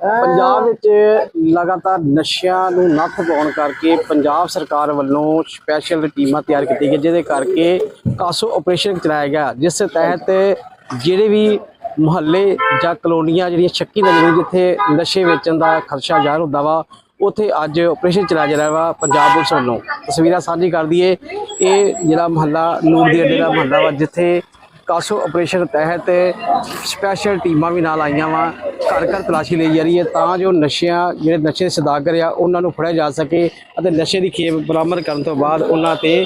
ਪੰਜਾਬ ਵਿੱਚ ਲਗਾਤਾਰ ਨਸ਼ਿਆਂ ਨੂੰ ਨੱਥ ਪਾਉਣ ਕਰਕੇ ਪੰਜਾਬ ਸਰਕਾਰ ਵੱਲੋਂ ਸਪੈਸ਼ਲ ਟੀਮਾਂ ਤਿਆਰ ਕੀਤੀ ਗਈਆਂ ਜਿਹਦੇ ਕਰਕੇ ਕਾਸੋ ਆਪਰੇਸ਼ਨ ਚਲਾਇਆ ਗਿਆ, ਜਿਸ ਤਹਿਤ ਜਿਹੜੇ ਵੀ ਮੁਹੱਲੇ ਜਾਂ ਕਲੋਨੀਆਂ ਜਿਹੜੀਆਂ ਸ਼ੱਕੀ ਨਜ਼ਰ ਜਿੱਥੇ ਨਸ਼ੇ ਵੇਚਣ ਦਾ ਖਰਚਾ ਜ਼ਾਹਰ ਹੁੰਦਾ ਵਾ, ਉੱਥੇ ਅੱਜ ਆਪਰੇਸ਼ਨ ਚਲਾਇਆ ਜਾ ਰਿਹਾ ਵਾ ਪੰਜਾਬ ਪੁਲਿਸ ਵੱਲੋਂ। ਤਸਵੀਰਾਂ ਸਾਂਝੀ ਕਰ ਦਈਏ, ਇਹ ਜਿਹੜਾ ਮੁਹੱਲਾ ਨੂਰ ਦੀ ਅੱਡੇ ਦਾ ਮੁਹੱਲਾ ਵਾ, ਜਿੱਥੇ ਕਾਸੋ ਆਪਰੇਸ਼ਨ ਤਹਿਤ ਸਪੈਸ਼ਲ ਟੀਮਾਂ ਵੀ ਨਾਲ ਆਈਆਂ ਵਾ। ਘਰ ਘਰ ਤਲਾਸ਼ੀ ਲਈ ਜਾ ਰਹੀ ਹੈ ਤਾਂ ਜੋ ਨਸ਼ਿਆਂ, ਜਿਹੜੇ ਨਸ਼ੇ ਦੇ ਸਦਾਗਰ ਆ, ਉਹਨਾਂ ਨੂੰ ਫੜਿਆ ਜਾ ਸਕੇ ਅਤੇ ਨਸ਼ੇ ਦੀ ਖੇਪ ਬਰਾਮਦ ਕਰਨ ਤੋਂ ਬਾਅਦ ਉਹਨਾਂ ਤੇ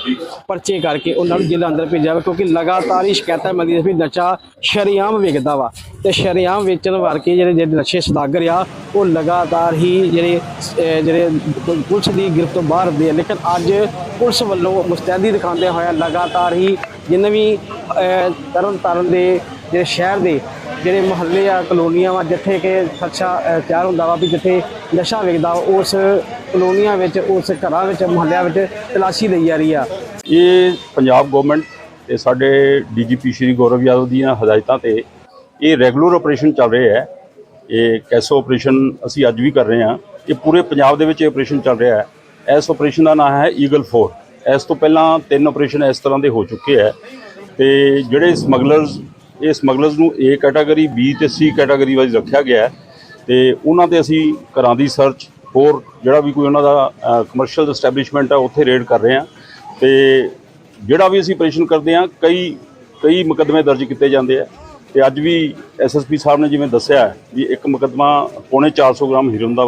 ਪਰਚੇ ਕਰਕੇ ਉਹਨਾਂ ਨੂੰ ਜੇਲ੍ਹ ਅੰਦਰ ਭੇਜਿਆ ਜਾਵੇ, ਕਿਉਂਕਿ ਲਗਾਤਾਰ ਹੀ ਸ਼ਿਕਾਇਤਾਂ ਮਿਲਦੀਆਂ ਵੀ ਨਸ਼ਾ ਸ਼ਰੇਆਮ ਵਿਕਦਾ ਵਾ ਤੇ ਸ਼ਰੇਆਮ ਵੇਚਣ ਵਰਗੇ ਜਿਹੜੇ ਜਿਹੜੇ ਨਸ਼ੇ ਸਦਾਗਰ ਆ, ਉਹ ਲਗਾਤਾਰ ਹੀ ਜਿਹੜੇ ਜਿਹੜੇ ਪੁਲਿਸ ਦੀ ਗ੍ਰਿਫਤ ਤੋਂ ਬਾਹਰ ਹੁੰਦੇ ਆ। ਲੇਕਿਨ ਅੱਜ ਪੁਲਿਸ ਵੱਲੋਂ ਮੁਸਤੈਦੀ ਦਿਖਾਉਂਦੇ ਹੋਇਆ ਲਗਾਤਾਰ ਹੀ ਜਿੰਨੇ ਵੀ ਤਰਨ ਤਾਰਨ ਦੇ ਜਿਹੜੇ ਸ਼ਹਿਰ ਦੇ ਜਿਹੜੇ ਮੁਹੱਲੇ ਆ ਕਲੋਨੀਆਂ ਵਾ ਜਿੱਥੇ ਕਿ ਖਰਚਾ ਤਿਆਰ ਹੁੰਦਾ ਵਾ ਵੀ ਜਿੱਥੇ ਨਸ਼ਾ ਵਿਕਦਾ ਵਾ, ਉਸ ਕਲੋਨੀਆਂ ਵਿੱਚ ਉਸ ਘਰਾਂ ਵਿੱਚ ਮੁਹੱਲਿਆਂ ਵਿੱਚ ਤਲਾਸ਼ੀ ਲਈ ਜਾ ਰਹੀ ਆ। ਇਹ ਪੰਜਾਬ ਗਵਰਨਮੈਂਟ ਤੇ ਸਾਡੇ ਡੀਜੀਪੀ ਸ਼੍ਰੀ ਗੌਰਵ ਯਾਦਵ ਦੀਆਂ ਹਦਾਇਤਾਂ ਤੇ ਇਹ ਰੈਗੂਲਰ ਆਪਰੇਸ਼ਨ ਚੱਲ ਰਿਹਾ ਹੈ। ਇਹ ਕੈਸੋ ਆਪਰੇਸ਼ਨ ਅਸੀਂ ਅੱਜ ਵੀ ਕਰ ਰਹੇ ਹਾਂ। ਇਹ ਪੂਰੇ ਪੰਜਾਬ ਦੇ ਵਿੱਚ ਇਹ ਆਪਰੇਸ਼ਨ ਚੱਲ ਰਿਹਾ ਹੈ। ਇਸ ਆਪਰੇਸ਼ਨ ਦਾ ਨਾਮ ਹੈ ਈਗਲ 4 ਇਸ ਤੋਂ ਪਹਿਲਾਂ ਤਿੰਨ ਆਪਰੇਸ਼ਨ ਇਸ ਤਰ੍ਹਾਂ ਦੇ ਹੋ ਚੁੱਕੇ ਹੈ। ਤੇ ਜਿਹੜੇ ਸਮਗਲਰਸ ਇਹ ਸਮਗਲਰਸ ਨੂੰ A ਕੈਟਾਗਰੀ B ਤੇ C ਕੈਟਾਗਰੀ ਵਾਈਜ਼ ਰੱਖਿਆ ਗਿਆ ਹੈ। ਤੇ ਉਹਨਾਂ ਤੇ ਅਸੀਂ ਘਰਾਂ ਦੀ ਸਰਚ ਹੋਰ ਜਿਹੜਾ ਵੀ ਕੋਈ ਉਹਨਾਂ ਦਾ ਕਮਰਸ਼ੀਅਲ ਐਸਟੈਬਲਿਸ਼ਮੈਂਟ ਹੈ ਉੱਥੇ ਰੇਡ ਕਰ ਰਹੇ ਹਾਂ। ਤੇ ਜਿਹੜਾ ਵੀ ਅਸੀਂ ਆਪਰੇਸ਼ਨ ਕਰਦੇ ਹਾਂ, ਕਈ ਕਈ ਮੁਕੱਦਮੇ ਦਰਜ ਕੀਤੇ ਜਾਂਦੇ ਆ। ਤੇ ਅੱਜ ਵੀ ਐਸਐਸਪੀ ਸਾਹਿਬ ਨੇ ਜਿਵੇਂ ਦੱਸਿਆ ਵੀ ਇੱਕ ਮੁਕੱਦਮਾ ਪੌਣੇ 400 ਗ੍ਰਾਮ ਹੀਰੋਇਨ ਦਾ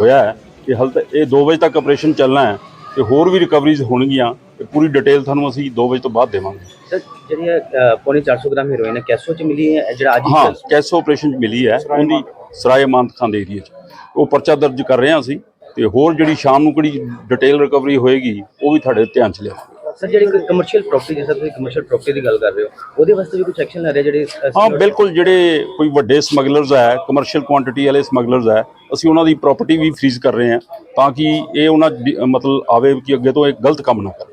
ਹੋਇਆ ਹੈ ਕਿ ਹਾਲ ਤੱਕ ਇਹ 2 ਵਜੇ ਤੱਕ ਆਪਰੇਸ਼ਨ ਚੱਲਣਾ ਹੈ ਤੇ ਹੋਰ ਵੀ ਰਿਕਵਰੀਜ਼ ਹੋਣਗੀਆਂ। ਤੇ ਪੂਰੀ ਡਿਟੇਲ ਤੁਹਾਨੂੰ ਅਸੀਂ 2 ਵਜੇ ਤੋਂ ਬਾਅਦ ਦੇਵਾਂਗੇ। ਸਰ ਜਿਹੜੀ ਇਹ, ਅ, ਪੌਣੇ 400 ਗ੍ਰਾਮ ਹੈਰੋਇਨ ਹੈ ਕੈਸੋ ਚ ਮਿਲੀ ਹੈ ਜਿਹੜਾ ਅੱਜ ਹੀ ਹਾਂ ਚੱਲ- ਕੈਸੋ ਆਪਰੇਸ਼ਨ 'ਚ ਮਿਲੀ ਹੈ ਉਹਦੀ ਸਰਾਏ ਮਾਨਤ ਦੇ ਏਰੀਆ 'ਚ। ਉਹ ਪਰਚਾ ਦਰਜ ਕਰ ਰਹੇ ਹਾਂ ਅਸੀਂ ਤੇ ਹੋਰ ਜਿਹੜੀ ਸ਼ਾਮ ਨੂੰ ਕਿਹੜੀ ਡਿਟੇਲ ਰਿਕਵਰੀ ਹੋਏਗੀ ਉਹ ਵੀ ਤੁਹਾਡੇ ਧਿਆਨ 'ਚ ਲਿਆਵਾਂਗੇ। ਸਰ ਜਿਹੜੀ ਕਮਰਸ਼ੀਅਲ ਪ੍ਰਾਪਰਟੀ ਜਿਸ ਤਰ੍ਹਾਂ ਤੁਸੀਂ ਕਮਰਸ਼ੀਅਲ ਪ੍ਰਾਪਰਟੀ ਦੀ ਗੱਲ ਕਰ ਰਹੇ ਹੋ ਉਹਦੇ ਵਾਸਤੇ ਵੀ ਕੁਝ ਐਕਸ਼ਨ ਲੈ ਰਹੇ ਜਿਹੜੇ ਅ, ਹਾਂ ਬਿਲਕੁਲ ਜਿਹੜੇ ਕੋਈ ਵੱਡੇ ਸਮਗਲਰਸ ਹੈ ਕਮਰਸ਼ੀਅਲ ਕੁਆਂਟੀਟੀ ਵਾਲੇ ਸਮਗਲਰਸ ਹੈ ਅਸੀਂ ਉਹਨਾਂ ਦੀ ਪ੍ਰਾਪਰਟੀ ਵੀ ਫ੍ਰੀਜ਼ ਕਰ ਰਹੇ ਹਾਂ ਤਾਂ ਕਿ ਇਹ ਉਹਨਾਂ ਦੀ- ਮਤਲਬ ਆਵੇ ਕਿ ਅੱਗੇ ਤੋਂ ਇਹ ਗਲਤ ਕੰਮ ਨਾ ਕਰਨ